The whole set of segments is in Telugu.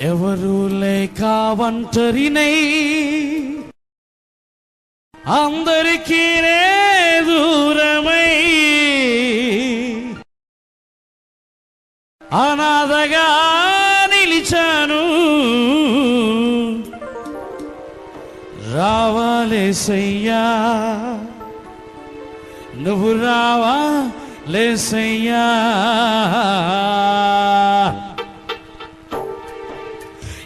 ఎవరు లేక ఒంటరినై అందరికీ దూరమై అనాథగా నిలిచాను. రావాలేసయ్యా నువ్వు రావా లేసయ్యా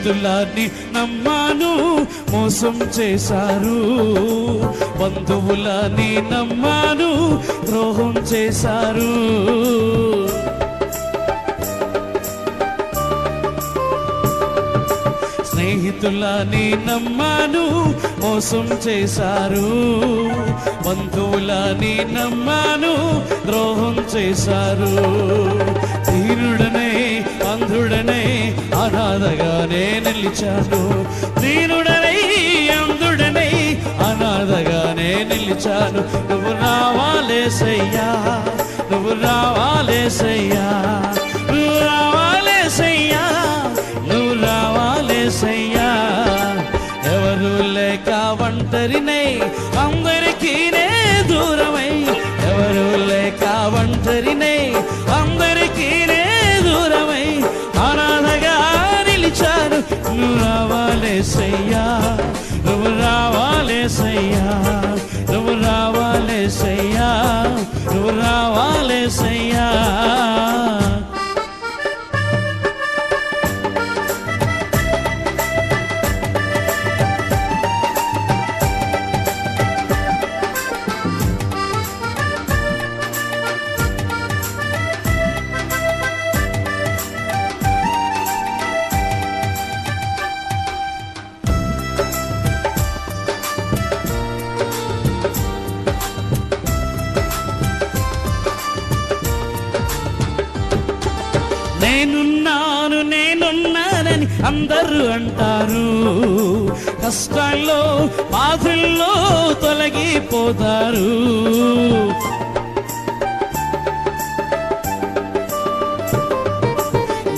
స్నేహితులాన్ని నమ్మాను మోసం చేశారు. బంధువులని నమ్మాను ద్రోహం చేశారు. స్నేహితులని నమ్మాను మోసం చేశారు. బంధువులని నమ్మాను ద్రోహం చేశారు. అనాథగానే నిలిచాను. దీనుడనై అందుడనై అనాథగానే నిలిచాను. నువ్వు రావాలేసయ్యా నువ్వు రావాలేసయ్యా. నేనున్నాను నేనున్నానని అందరూ అంటారు. కష్టాల్లో బాధల్లో తొలగిపోతారు.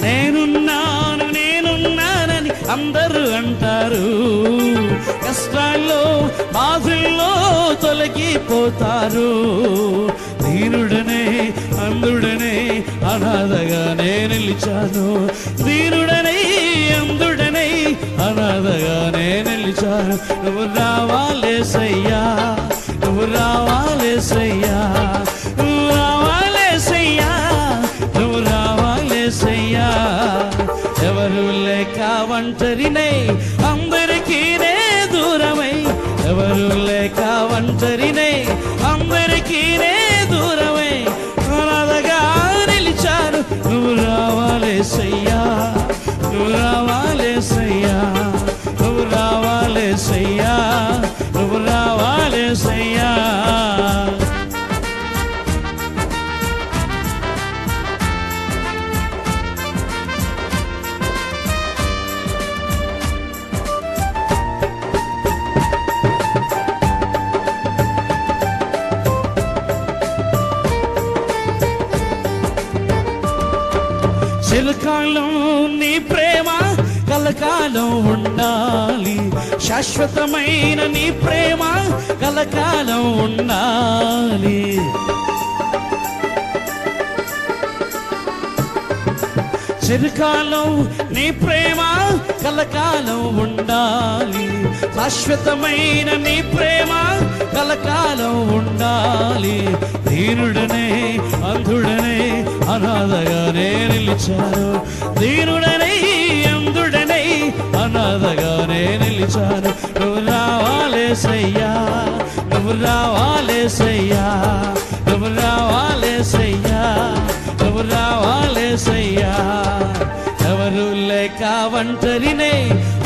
నేనున్నాను నేనున్నానని అందరూ అంటారు. కష్టాల్లో బాధల్లో తొలగిపోతారు. దీనుడనే అందుడనే అనాథగా నేను నిలిచాను. దీనుడనై అందుడనై అనాథగా నేను నిలిచాను. నువ్వు రావాలే నువ్వు చిరకాలం నీ ప్రేమ కలకాలం ఉండాలి. శాశ్వతమైన నీ ప్రేమ కలకాలం ఉండాలి. చిరకాలం నీ ప్రేమ కలకాలం ఉండాలి. శాశ్వతమైన నీ ప్రేమ కలకాలం ఉండాలి. దీనుడనే అంధుడనే అనాథగానే నిలిచి నిలిచాను. దీనుడనై అందుడనై అనాథగానే నిలిచాను. నువ్వు రావాలే సయ్యా నువ్వు రావాలే సయ్యా నువ్వు రావాలే సయ్యా నువ్వు రావాలే సయ్యా. ఎవరు లేక ఒంటరినే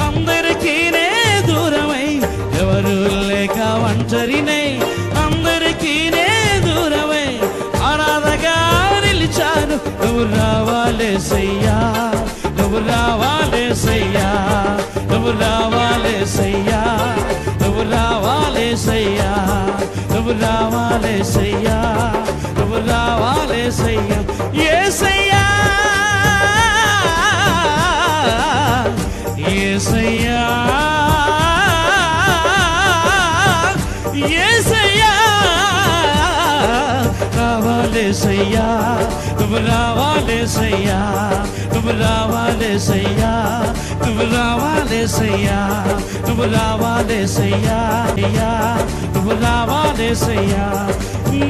అందరికీనే దూరమై. ఎవరు లేక ఒంటరినే అందరికీనే దూరమై. అనాథగా నిలిచాను. నువ్వు రావాలే సయ్యా. నువ్వు రావాలే సయ్యా. నువ్వు రావాలే సయ్యా. నువ్వు రావాలే సయ్యా. నువ్వు రావాలే సయ్యా. రావాలేసయ్యా నువ్వు రావాలేసయ్యా నువ్వు రావాలేసయ్యా నువ్వు రావాలేసయ్యా నువ్వు రావాలేసయ్యా అయ్యా నువ్వు రావాలేసయ్యా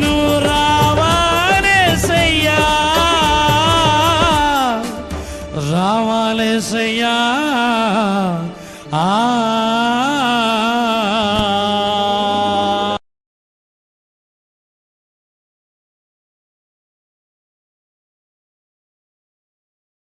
నువ్వు రావాలేసయ్యా రావాలేసయ్యా